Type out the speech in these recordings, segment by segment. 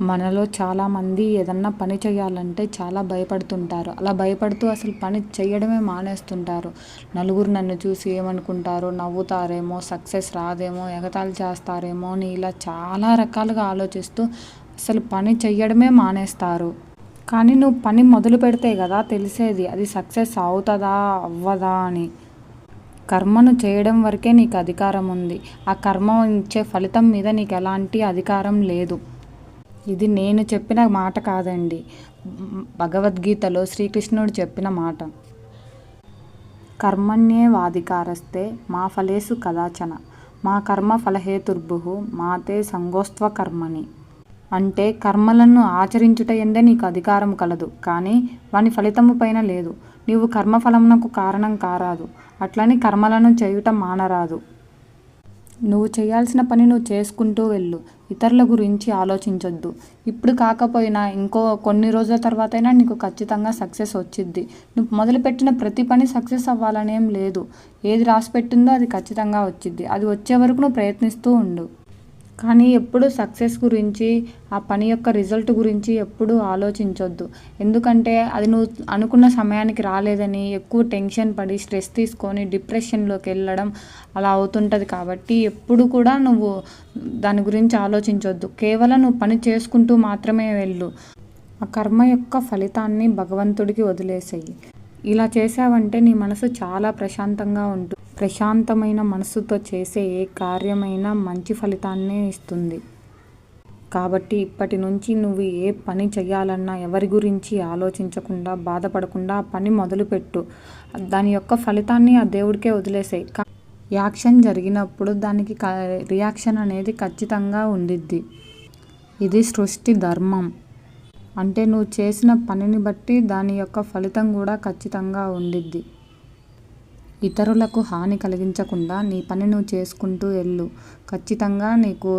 మనలో చాలామంది ఏదన్నా పని చేయాలంటే చాలా భయపడుతుంటారు. అలా భయపడుతూ అసలు పని చేయడమే మానేస్తుంటారు. నలుగురు నన్ను చూసి ఏమనుకుంటారో నవ్వుతారేమో సక్సెస్ రాదేమో ఎగతాళి చేస్తారేమో అని ఇలా చాలా రకాలుగా ఆలోచిస్తూ అసలు పని చేయడమే మానేస్తారు. కానీ నువ్వు పని మొదలు పెడితే కదా తెలిసేది అది సక్సెస్ అవుతుందా అవ్వదా అని. కర్మను చేయడం వరకే నీకు అధికారం ఉంది. ఆ కర్మ ఇచ్చే ఫలితం మీద నీకు ఎలాంటి అధికారం లేదు. ఇది నేను చెప్పిన మాట కాదండి. భగవద్గీతలో శ్రీకృష్ణుడు చెప్పిన మాట. కర్మణ్యేవాధికారస్తే మా ఫలేసు కదాచన మా కర్మ ఫలహేతుర్భు మాతే సంగోస్త్వ కర్మని అంటే కర్మలను ఆచరించుట ఎందే నీకు అధికారం కలదు కానీ వాని ఫలితము పైన లేదు. నీవు కర్మఫలమునకు కారణం కారాదు. అట్లని కర్మలను చేయుట మానరాదు. నువ్వు చేయాల్సిన పని నువ్వు చేసుకుంటూ వెళ్ళు. ఇతరుల గురించి ఆలోచించొద్దు. ఇప్పుడు కాకపోయినా ఇంకో కొన్ని రోజుల తర్వాత అయినా నీకు ఖచ్చితంగా సక్సెస్ వచ్చిద్ది. నువ్వు మొదలుపెట్టిన ప్రతి పని సక్సెస్ అవ్వాలనేం లేదు. ఏది రాసి పెట్టిందో అది ఖచ్చితంగా వచ్చిద్ది. అది వచ్చే వరకు నువ్వు ప్రయత్నిస్తూ ఉండు. కానీ ఎప్పుడు సక్సెస్ గురించి ఆ పని యొక్క రిజల్ట్ గురించి ఎప్పుడు ఆలోచించొద్దు. ఎందుకంటే అది నువ్వు అనుకున్న సమయానికి రాలేదని ఎక్కువ టెన్షన్ పడి స్ట్రెస్ తీసుకొని డిప్రెషన్లోకి వెళ్ళడం అలా అవుతుంటుంది కాబట్టి ఎప్పుడు కూడా నువ్వు దాని గురించి ఆలోచించొద్దు. కేవలం నువ్వు పని చేసుకుంటూ మాత్రమే వెళ్ళు. ఆ కర్మ యొక్క ఫలితాన్ని భగవంతుడికి వదిలేసేయి. ఇలా చేసావంటే నీ మనసు చాలా ప్రశాంతంగా ఉంటుంది ప్రశాంతమైన మనసుతో చేసే ఏ కార్యమైనా మంచి ఫలితాన్నే ఇస్తుంది. కాబట్టి ఇప్పటి నుంచి నువ్వు ఏ పని చేయాలన్నా ఎవరి గురించి ఆలోచించకుండా బాధపడకుండా ఆ పని మొదలుపెట్టు. దాని యొక్క ఫలితాన్ని ఆ దేవుడికే వదిలేసాయి. యాక్షన్ జరిగినప్పుడు దానికి రియాక్షన్ అనేది ఖచ్చితంగా ఉండిద్ది. ఇది సృష్టి ధర్మం. అంటే నువ్వు చేసిన పనిని బట్టి దాని యొక్క ఫలితం కూడా ఖచ్చితంగా ఉండిద్ది. ఇతరులకు హాని కలిగించకుండా నీ పని నువ్వు చేసుకుంటూ వెళ్ళు. ఖచ్చితంగా నీకు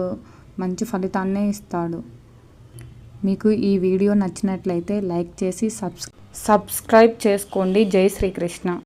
మంచి ఫలితాన్నే ఇస్తాడు. మీకు ఈ వీడియో నచ్చినట్లయితే లైక్ చేసి సబ్స్ సబ్స్క్రైబ్ చేసుకోండి. జై శ్రీకృష్ణ.